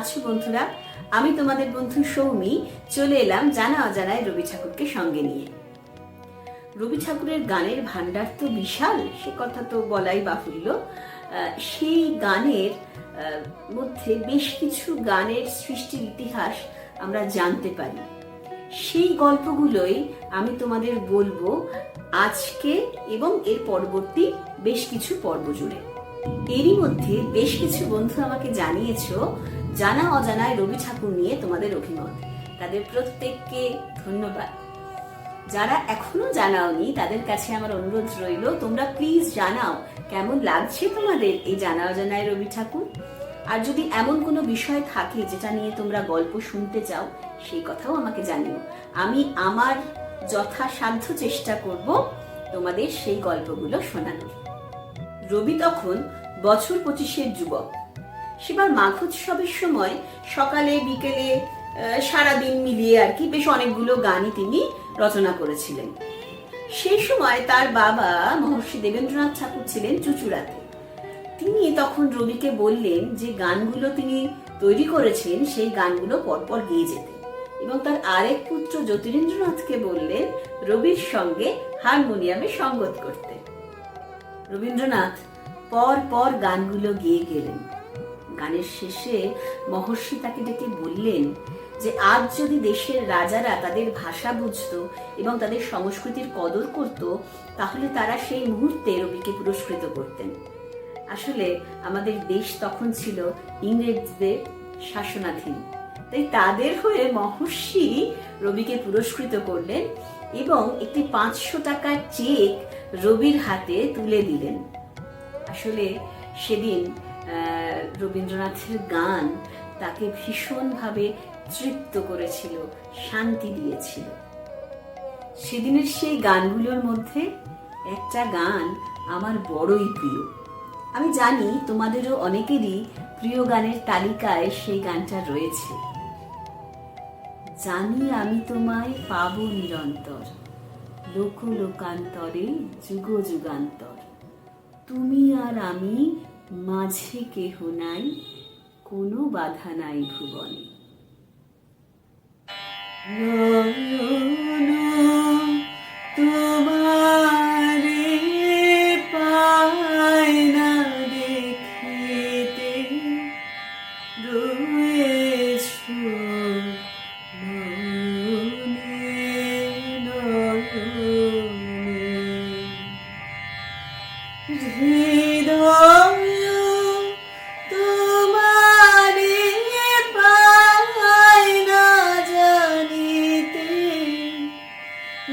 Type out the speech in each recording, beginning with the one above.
আছো বন্ধুরা? আমি তোমাদের বন্ধু সৌমি, চলে এলাম জানা অজানায় রবি ঠাকুরকে সঙ্গে নিয়ে। রবি ঠাকুরের গানের ভান্ডার তো বিশাল, সে কথা তো বলাই বাহুল্য। সেই গানের মধ্যে বেশ কিছু গানের সৃষ্টির ইতিহাস আমরা জানতে পারি। সেই গল্পগুলোই আমি তোমাদের বলব আজকে এবং এর পরবর্তী বেশ কিছু পর্ব জুড়ে। এরই মধ্যে বেশ কিছু বন্ধু আমাকে জানিয়েছো জানা অজানায় রবি ঠাকুর নিয়ে তোমাদের অভিমত। তাদের প্রত্যেককে ধন্যবাদ। যারা এখনও জানাওনি, তাদের কাছে আমার অনুরোধ রইল, তোমরা প্লিজ জানাও কেমন লাগছে তোমাদের এই জানা অজানায় রবি ঠাকুর? আর যদি এমন কোনো বিষয় থাকে যেটা নিয়ে তোমরা গল্প শুনতে চাও, সেই কথাও আমাকে জানিও। আমি আমার যথাসাধ্য চেষ্টা করব তোমাদের সেই গল্পগুলো শোনানোর। রবি তখন বছর পঁচিশের যুবক। সেবার মাঘোৎসবের সময় সকালে, বিকেলে সারাদিন মিলিয়ে আর কি বেশ অনেকগুলো গানই তিনি রচনা করেছিলেন। সেই সময় তার বাবা মহর্ষি দেবেন্দ্রনাথ ঠাকুর ছিলেন চুচুড়াতে। তিনি তখন রবিকে বললেন যে গানগুলো তিনি তৈরি করেছেন, সেই গানগুলো পরপর গেয়ে যেতে। এবং তার আরেক পুত্র জ্যোতিরেন্দ্রনাথকে বললেন রবির সঙ্গে হারমোনিয়ামে সঙ্গত করতে। রবীন্দ্রনাথ পর পর গানগুলো গেয়ে গেলেন। গানের শেষে মহর্ষি তাকে ডেকে বললেন যে, আজ যদি দেশের রাজারা তাদের ভাষা বুঝতো এবং তাদের সংস্কৃতির কদর করত, তাহলে তারা সেই মুহূর্তে রবিকে পুরস্কৃত করতেন। আসলে আমাদের দেশ তখন ছিল ইংরেজদের শাসনাধীন। তাই তাদের হয়ে মহর্ষি রবিকে পুরস্কৃত করলেন এবং একটি পাঁচশো টাকার চেক রবির হাতে তুলে দিলেন। আসলে সেদিন রবীন্দ্রনাথের গান তাকে ভীষণভাবে তৃপ্ত করেছিল, শান্তি দিয়েছিল। সেদিনের সেই গানগুলোর মধ্যে একটা গান আমার বড়ই প্রিয়। আমি জানি তোমাদেরও অনেকেরই প্রিয় গানের তালিকায় সেই গানটা রয়েছে। জানি আমি তোমায় পাবো নিরন্তর লোক লোকান্তরে যুগ যুগান্তর তুমি আর আমি মাঝে কেহ নাই কোনো বাধা নাই ভুবনে। তোমারে না নয়নে।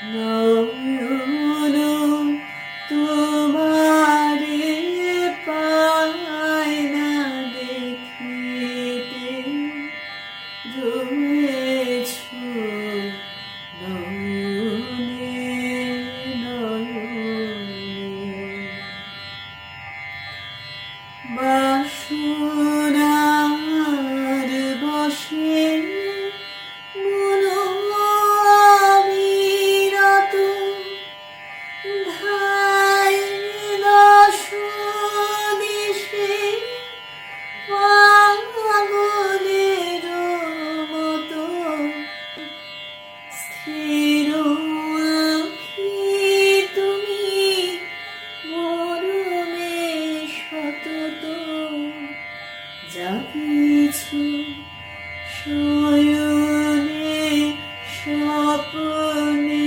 know you. জাগিছো শয়নে স্বপ্নে